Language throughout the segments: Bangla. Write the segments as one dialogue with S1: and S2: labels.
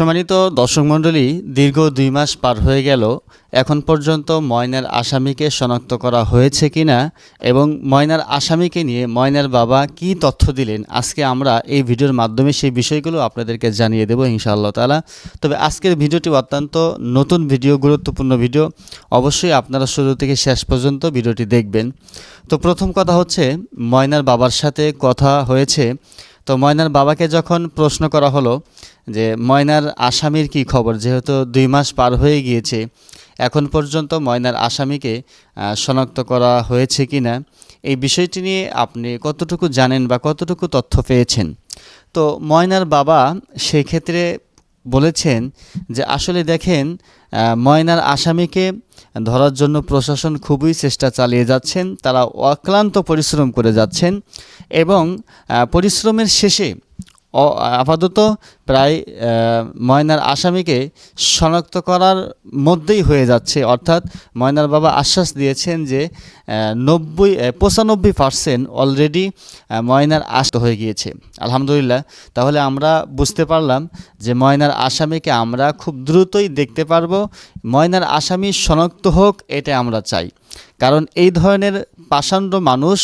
S1: সম্মানিত দর্শক মণ্ডলী, দীর্ঘ দুই মাস পার হয়ে গেল। এখন পর্যন্ত ময়নার আসামিকে শনাক্ত করা হয়েছে কিনা এবং ময়নার আসামিকে নিয়ে ময়নার বাবা কি তথ্য দিলেন, আজকে আমরা এই ভিডিওর মাধ্যমে সেই বিষয়গুলো আপনাদেরকে জানিয়ে দেবো ইনশাআল্লাহ তালা তবে আজকের ভিডিওটি অত্যন্ত নতুন ভিডিও, গুরুত্বপূর্ণ ভিডিও। অবশ্যই আপনারা শুরু থেকে শেষ পর্যন্ত ভিডিওটি দেখবেন। তো প্রথম কথা হচ্ছে, ময়নার বাবার সাথে কথা হয়েছে। তো ময়নার বাবাকে যখন প্রশ্ন করা হলো যে, ময়নার আসামির কি খবর? যেহেতু দুই মাস পার হয়ে গিয়েছে, এখন পর্যন্ত ময়নার আসামিকে শনাক্ত করা হয়েছে কি না? এই বিষয়টি নিয়ে আপনি কতটুকু জানেন বা কতটুকু তথ্য পেয়েছেন? তো ময়নার বাবা সেক্ষেত্রে বলেছেন যে, আসলে দেখেন ময়নার আসামিকে ধরার জন্য প্রশাসন খুবই চেষ্টা চালিয়ে যাচ্ছেন, তারা অক্লান্ত পরিশ্রম করে যাচ্ছেন এবং পরিশ্রমের শেষে আপাতত প্রায় ময়নার আসামিকে শনাক্ত করার মধ্যেই হয়ে যাচ্ছে। অর্থাৎ ময়নার বাবা আশ্বাস দিয়েছেন যে নব্বই পঁচানব্বই পার্সেন্ট অলরেডি ময়নার আস্ত হয়ে গিয়েছে। আলহামদুলিল্লাহ। তাহলে আমরা বুঝতে পারলাম যে ময়নার আসামিকে আমরা খুব দ্রুতই দেখতে পারব। ময়নার আসামি শনাক্ত হোক, এটা আমরা চাই। কারণ এই ধরনের পাষাণ্ড মানুষ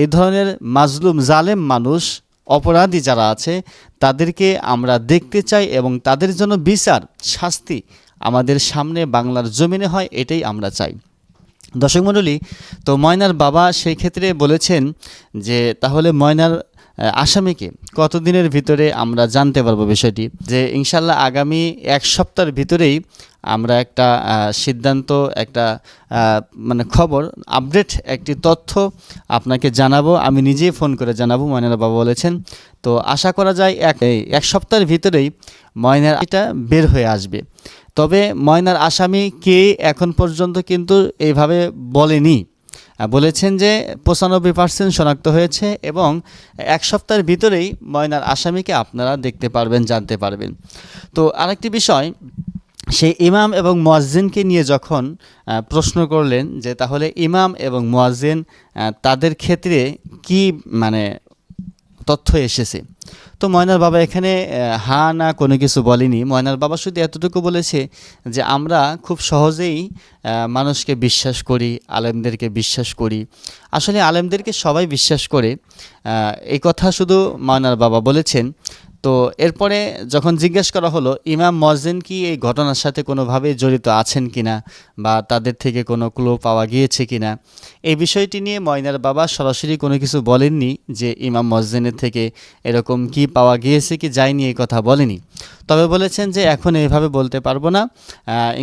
S1: এই ধরনের মাজলুম জালেম মানুষ অপরাধী যারা আছে, তাদেরকে আমরা দেখতে চাই এবং তাদের জন্য বিচার, শাস্তি আমাদের সামনে বাংলার জমিনে হয়, এটাই আমরা চাই। দর্শক মণ্ডলী, তো ময়নার বাবা সেই ক্ষেত্রে বলেছেন যে, তাহলে ময়নার আসামিকে কতদিনের ভিতরে আমরা জানতে পারব বিষয়টি? যে ইনশাল্লাহ আগামী এক সপ্তাহের ভিতরেই আমরা একটা সিদ্ধান্ত, একটা মানে খবর আপডেট একটি তথ্য আপনাকে জানাব। আমি নিজেই ফোন করে জানাব, ময়নার বাবা বলেছেন। তো আশা করা যায় এক এক সপ্তাহের ভিতরেই ময়নার এটা বের হয়ে আসবে। তবে ময়নার আসামি কে এখন পর্যন্ত কিন্তু এইভাবে বলেনি। বলেছেন যে পঁচানব্বই পার্সেন্ট শনাক্ত হয়েছে এবং এক সপ্তাহের ভিতরেই ময়নার আসামিকে আপনারা দেখতে পারবেন, জানতে পারবেন। তো আরেকটি বিষয়, সেই ইমাম এবং মোয়াজ্জিনকে নিয়ে যখন প্রশ্ন করলেন যে তাহলে ইমাম এবং মোয়াজ্জিন তাদের ক্ষেত্রে কি মানে তথ্য এসেছে। তো ময়নার বাবা এখানে হা না কোনো কিছু বলেনি। ময়নার বাবা শুধু এতটুকু বলেছে যে, আমরা খুব সহজেই মানুষকে বিশ্বাস করি, আলেমদেরকে বিশ্বাস করি। আসলে আলেমদেরকে সবাই বিশ্বাস করে। এই কথা শুধু ময়নার বাবা বলেছেন। তো এরপরে যখন জিজ্ঞেস করা হলো, ইমাম মজদিন কি এই ঘটনার সাথে কোনোভাবে জড়িত আছেন কিনা বা তাদের থেকে কোনো ক্লো পাওয়া গিয়েছে কিনা? এই বিষয়টি নিয়ে ময়নার বাবা সরাসরি কোনো কিছু বলেননি যে ইমাম মসজিদের থেকে এরকম কি পাওয়া গিয়েছে কি যায়নি, এই কথা বলেনি। তবে বলেছেন যে এখন এইভাবে বলতে পারব না।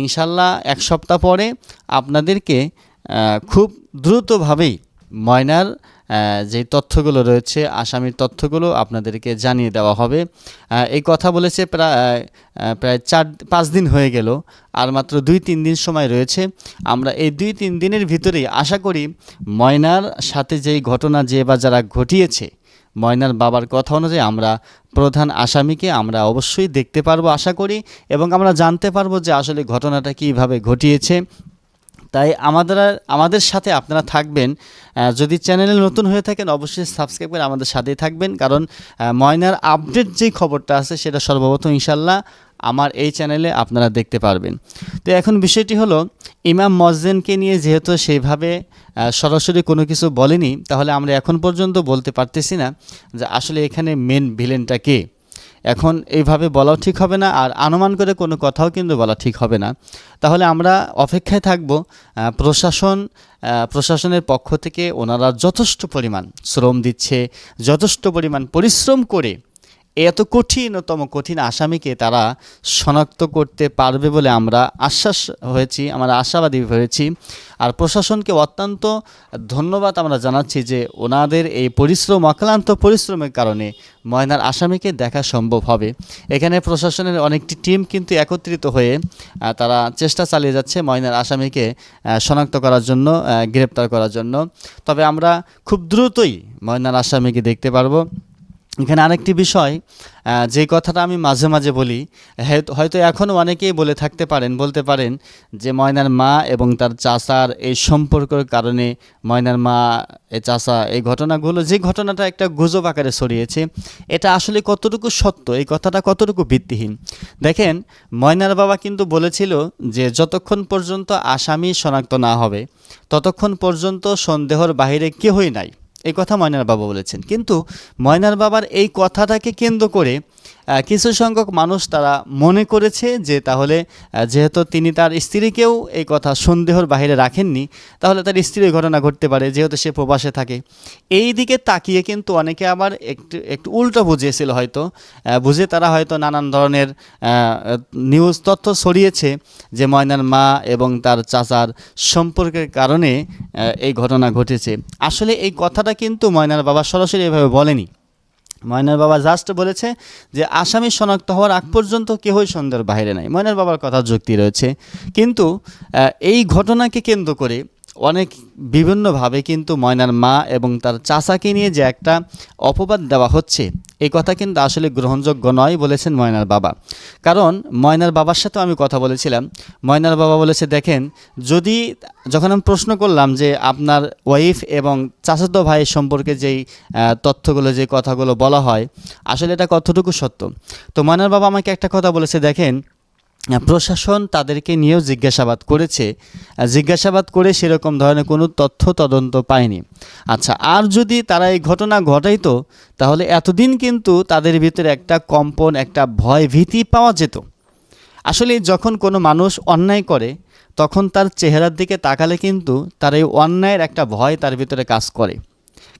S1: ইনশাল্লাহ এক সপ্তাহ পরে আপনাদেরকে খুব দ্রুতভাবেই ময়নার যে তথ্যগুলো রয়েছে, আসামির তথ্যগুলো আপনাদেরকে জানিয়ে দেওয়া হবে। এই কথা বলেছে প্রায় প্রায় চার, পাঁচ দিন হয়ে গেল, আর মাত্র দুই তিন দিন সময় রয়েছে। আমরা এই দুই তিন দিনের ভিতরেই আশা করি ময়নার সাথে যেই ঘটনা যে বা যারা ঘটিয়েছে, ময়নার বাবার কথা অনুযায়ী আমরা প্রধান আসামিকে আমরা অবশ্যই দেখতে পারব, আশা করি। এবং আমরা জানতে পারব যে আসলে ঘটনাটা কীভাবে ঘটিয়েছে তাই আমাদের আমাদের সাথে আপনারা থাকবেন। যদি চ্যানেলে নতুন হয়ে থাকেন, অবশ্যই সাবস্ক্রাইব করে আমাদের সাথেই থাকবেন। কারণ ময়নার আপডেট যেই খবরটা আছে, সেটা সর্বপ্রথম ইনশাল্লাহ আমার এই চ্যানেলে আপনারা দেখতে পারবেন। তো এখন বিষয়টি হলো, ইমাম মসজিনকে নিয়ে যেহেতু সেইভাবে সরাসরি কোনো কিছু বলেনি, তাহলে আমরা এখন পর্যন্ত বলতে পারতেছি না যে আসলে এখানে মেন ভিলেনটা কে। এখন এইভাবে বলাও ঠিক হবে না, আর আনুমান করে কোনো কথাও কিন্তু বলা ঠিক হবে না। তাহলে আমরা অপেক্ষায় থাকব প্রশাসন প্রশাসনের পক্ষ থেকে ওনারা যথেষ্ট পরিমাণ শ্রম দিচ্ছে, যথেষ্ট পরিমাণ পরিশ্রম করে এত কঠিনতম, কঠিন আসামিকে তারা শনাক্ত করতে পারবে বলে আমরা আশ্বাস হয়েছি, আমরা আশাবাদী হয়েছি। আর প্রশাসনকে অত্যন্ত ধন্যবাদ আমরা জানাচ্ছি যে ওনাদের এই পরিশ্রম, অক্লান্ত পরিশ্রমের কারণে ময়নার আসামিকে দেখা সম্ভব হবে। এখানে প্রশাসনের অনেকটি টিম কিন্তু একত্রিত হয়ে তারা চেষ্টা চালিয়ে যাচ্ছে ময়নার আসামিকে শনাক্ত করার জন্য গ্রেপ্তার করার জন্য। তবে আমরা খুব দ্রুতই ময়নার আসামিকে দেখতে পারব। এখানে আরেকটি বিষয় যে কথাটা আমি মাঝে মাঝে বলি হয়তো- এখনও অনেকেই বলে থাকতে পারেন, বলতে পারেন যে ময়নার মা এবং তার চাচার এই সম্পর্কের কারণে ময়নার মা, এ চাচা এই ঘটনাগুলো, যে ঘটনাটা একটা গুজব আকারে ছড়িয়েছে, এটা আসলে কতটুকু সত্য, এই কথাটা কতটুকু ভিত্তিহীন? দেখেন, ময়নার বাবা কিন্তু বলেছিল যে যতক্ষণ পর্যন্ত আসামি শনাক্ত না হবে, ততক্ষণ পর্যন্ত সন্দেহর বাহিরে কেহই নাই। এই কথা ময়নার বাবা বলেছেন। কিন্তু ময়নার বাবার এই কথাটাকে কেন্দ্র করে কিছু সংখ্যক মানুষ তারা মনে করেছে যে তাহলে যেহেতু তিনি তার স্ত্রীকেও এই কথা সন্দেহর বাইরে রাখেননি, তাহলে তার স্ত্রীর ঘটনা ঘটতে পারে, যেহেতু সে প্রবাসে থাকে। এই দিকে তাকিয়ে কিন্তু অনেকে আবার একটু একটু উল্টো বুঝিয়েছিল হয়তো বুঝে তারা হয়তো নানান ধরনের নিউজ তথ্য ছড়িয়েছে যে ময়নার মা এবং তার চাচার সম্পর্কের কারণে এই ঘটনা ঘটেছে। আসলে এই কথাটা কিন্তু ময়নার বাবা সরাসরি এভাবে বলেনি। ময়নার বাবা জাস্ট বলেছে যে, আসামি শনাক্ত হওয়ার আগ পর্যন্ত কেউই সন্দেহের বাইরে নাই। ময়নার বাবার কথা যুক্তি রয়েছে। কিন্তু এই ঘটনাকে কেন্দ্র করে অনেক বিভিন্নভাবে কিন্তু ময়নার মা এবং তার চাচাকে নিয়ে যে একটা অপবাদ দেওয়া হচ্ছে, এই কথা কিন্তু আসলে গ্রহণযোগ্য নয় বলেছেন ময়নার বাবা। কারণ ময়নার বাবার সাথেও আমি কথা বলেছিলাম। ময়নার বাবা বলেছে, দেখেন, যদি যখন আমি প্রশ্ন করলাম যে আপনার ওয়াইফ এবং চাচাতো ভাইয়ের সম্পর্কে যেই তথ্যগুলো, যে কথাগুলো বলা হয়, আসলে এটা কতটুকু সত্য? তো ময়নার বাবা আমাকে একটা কথা বলেছে, দেখেন প্রশাসন তাদেরকে নিয়েও জিজ্ঞাসাবাদ করেছে। জিজ্ঞাসাবাদ করে সেরকম ধরনের কোনো তথ্য তদন্ত পায়নি। আচ্ছা আর যদি তারা এই ঘটনা ঘটাইতো, তাহলে এতদিন কিন্তু তাদের ভিতরে একটা কম্পন, একটা ভয় ভীতি পাওয়া যেত। আসলে যখন কোনো মানুষ অন্যায় করে, তখন তার চেহারার দিকে তাকালে কিন্তু তার এই অন্যায়ের একটা ভয় তার ভিতরে কাজ করে।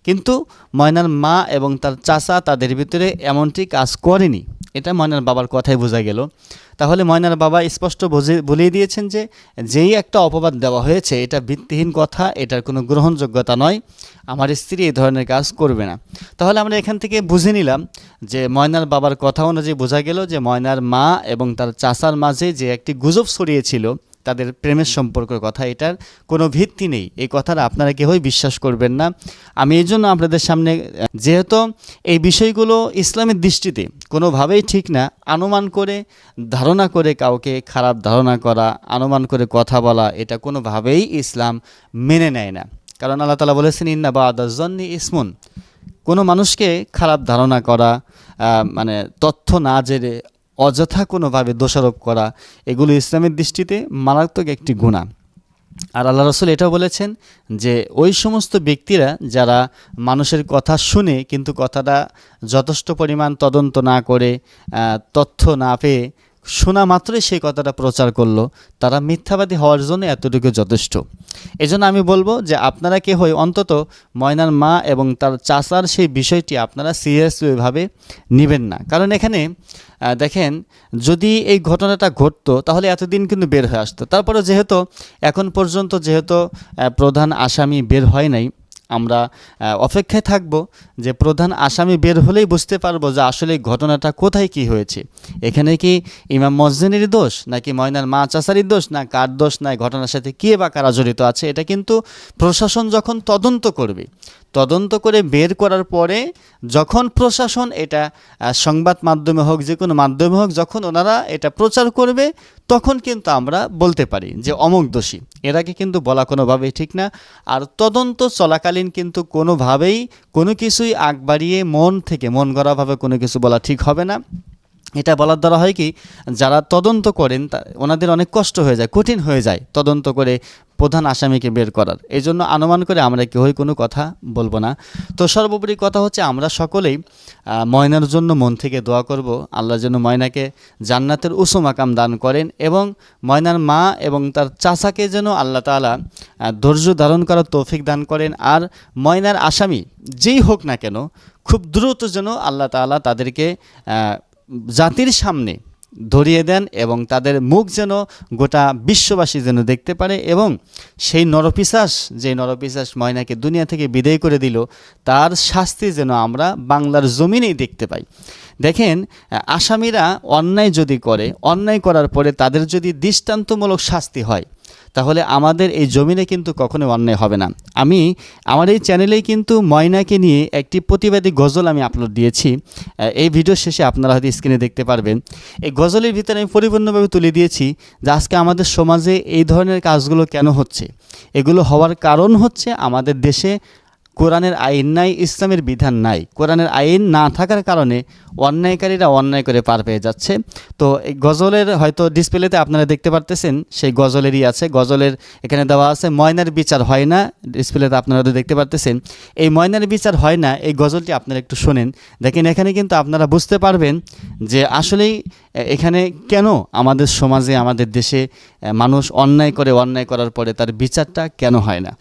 S1: কিন্তু ময়নার মা এবং তার চাচা তাদের ভিতরে এমনটি কাজ করেনি। এটা ময়নার বাবার কথাই বোঝা গেল। তাহলে ময়নার বাবা স্পষ্ট বুঝে বলিয়ে দিয়েছেন যে, যেই একটা অপবাদ দেওয়া হয়েছে, এটা ভিত্তিহীন কথা, এটার কোনো গ্রহণযোগ্যতা নয়। আমার স্ত্রী এই ধরনের কাজ করবে না। তাহলে আমরা এখান থেকে বুঝে নিলাম যে, ময়নার বাবার কথা অনুযায়ী বোঝা গেল যে, ময়নার মা এবং তার চাচার মাঝে যে একটি গুজব ছড়িয়েছিল তাদের প্রেমের সম্পর্কের কথা, এটার কোনো ভিত্তি নেই। এই কথাটা আপনারা কেউই বিশ্বাস করবেন না। আমি এই জন্য আপনাদের সামনে, যেহেতু এই বিষয়গুলো ইসলামের দৃষ্টিতে কোনোভাবেই ঠিক না, অনুমান করে, ধারণা করে কাউকে খারাপ ধারণা করা, অনুমান করে কথা বলা, এটা কোনোভাবেই ইসলাম মেনে নেয় না। কারণ আল্লাহ তালা বলেছেন, ইন্না বা আদাজন্নি ইসমুন। কোনো মানুষকে খারাপ ধারণা করা মানে তথ্য না জেনে অযথা কোনোভাবে দোষারোপ করা, এগুলো ইসলামের দৃষ্টিতে মারাত্মক একটি গুণা। আর আল্লাহ রসুল এটাও বলেছেন যে, ওই সমস্ত ব্যক্তিরা যারা মানুষের কথা শুনে কিন্তু কথাটা যথেষ্ট পরিমাণ তদন্ত না করে তথ্য না পেয়ে শোনা মাত্রই সেই কথাটা প্রচার করল। তারা মিথ্যাবাদী হওয়ার জন্য এতটুকু যথেষ্ট। এজন্য আমি বলব যে আপনারা কে হয়ে অন্তত ময়নার মা এবং তার চাচার সেই বিষয়টি আপনারা সিরিয়াসলিভাবে নেবেন না। কারণ এখানে দেখেন, যদি এই ঘটনাটা ঘটতো, তাহলে এতদিন কিন্তু বের হয়ে আসতো। তারপরে যেহেতু এখন পর্যন্ত যেহেতু প্রধান আসামি বের হয় নাই আমরা অপেক্ষায় থাকব যে প্রধান আসামি বের হলেই বুঝতে পারব যে আসলে ঘটনাটা কোথায় কি হয়েছে। এখানে কি ইমাম মসজিনের দোষ, নাকি ময়নার মা চাচারির দোষ, না কার দোষ, না ঘটনার সাথে কে বা কারা জড়িত আছে, এটা কিন্তু প্রশাসন যখন তদন্ত করবে, তদন্ত করে বের করার পরে যখন প্রশাসন এটা সংবাদ মাধ্যমে হোক, যে কোনো মাধ্যমে হোক, যখন ওনারা এটা প্রচার করবে, তখন কিন্তু আমরা বলতে পারি যে অমুক দোষী। আগে কিন্তু বলা কোনোভাবেই ঠিক না। আর তদন্ত চলাকালীন কিন্তু কোনোভাবেই কোনো কিছুই আগ বাড়িয়ে মন থেকে, মন গড়াভাবে কোনো কিছু বলা ঠিক হবে না। এটা বলার দ্বারা হয় কি, যারা তদন্ত করেন ওনাদের অনেক কষ্ট হয়ে যায়, কঠিন হয়ে যায় তদন্ত করে প্রধান আসামিকে বের করার। এই জন্য অনুমান করে আমরা কেউই কোনো কথা বলব না। তো সর্বোপরি কথা হচ্ছে আমরা সকলেই ময়নার জন্য মন থেকে দোয়া করব, আল্লাহ যেন ময়নাকে জান্নাতের উঁচু মাকাম দান করেন এবং ময়নার মা এবং তার চাচাকে যেন আল্লাহ তালা ধৈর্য ধারণ করার তৌফিক দান করেন আর ময়নার আসামি যেই হোক না কেন, খুব দ্রুত যেন আল্লাহ তাআলা তাদেরকে জাতির সামনে ধরিয়ে দেন এবং তাদের মুখ যেন গোটা বিশ্ববাসী যেন দেখতে পারে এবং সেই নরপিশাস যে নরপিশাস ময়নাকে দুনিয়া থেকে বিদায় করে দিল, তার শাস্তি যেন আমরা বাংলার জমিনেই দেখতে পাই। দেখেন, আসামিরা অন্যায় যদি করে, অন্যায় করার পরে তাদের যদি দৃষ্টান্তমূলক শাস্তি হয় তাহলে আমাদের এই জমিনে কিন্তু কখনো অন্যায় হবে না। আমি, আমার এই চ্যানেলেই কিন্তু ময়নাকে নিয়ে একটি প্রতিবাদী গজল আমি আপলোড দিয়েছি। এই ভিডিও শেষে আপনারা হয়তো স্ক্রিনে দেখতে পারবেন। এই গজলের ভিতরে আমি পরিপূর্ণভাবে তুলে দিয়েছি যে আজকে আমাদের সমাজে এই ধরনের কাজগুলো কেন হচ্ছে? এগুলো হওয়ার কারণ হচ্ছে আমাদের দেশে কোরআনের আইন নাই, ইসলামের বিধান নাই। কোরআনের আইন না থাকার কারণে অন্যায়কারীরা অন্যায় করে পার পেয়ে যাচ্ছে। তো এই গজলের হয়তো ডিসপ্লেতে আপনারা দেখতে পারতেছেন, সেই গজলেরই আছে। গজলের এখানে দেওয়া আছে, ময়নার বিচার হয় না ডিসপ্লেতে আপনারা দেখতে পারতেছেন। এই ময়নার বিচার হয় না, এই গজলটি আপনারা একটু শোনেন। দেখেন, এখানে কিন্তু আপনারা বুঝতে পারবেন যে আসলেই এখানে কেন আমাদের সমাজে, আমাদের দেশে মানুষ অন্যায় করে, অন্যায় করার পরে তার বিচারটা কেন হয় না।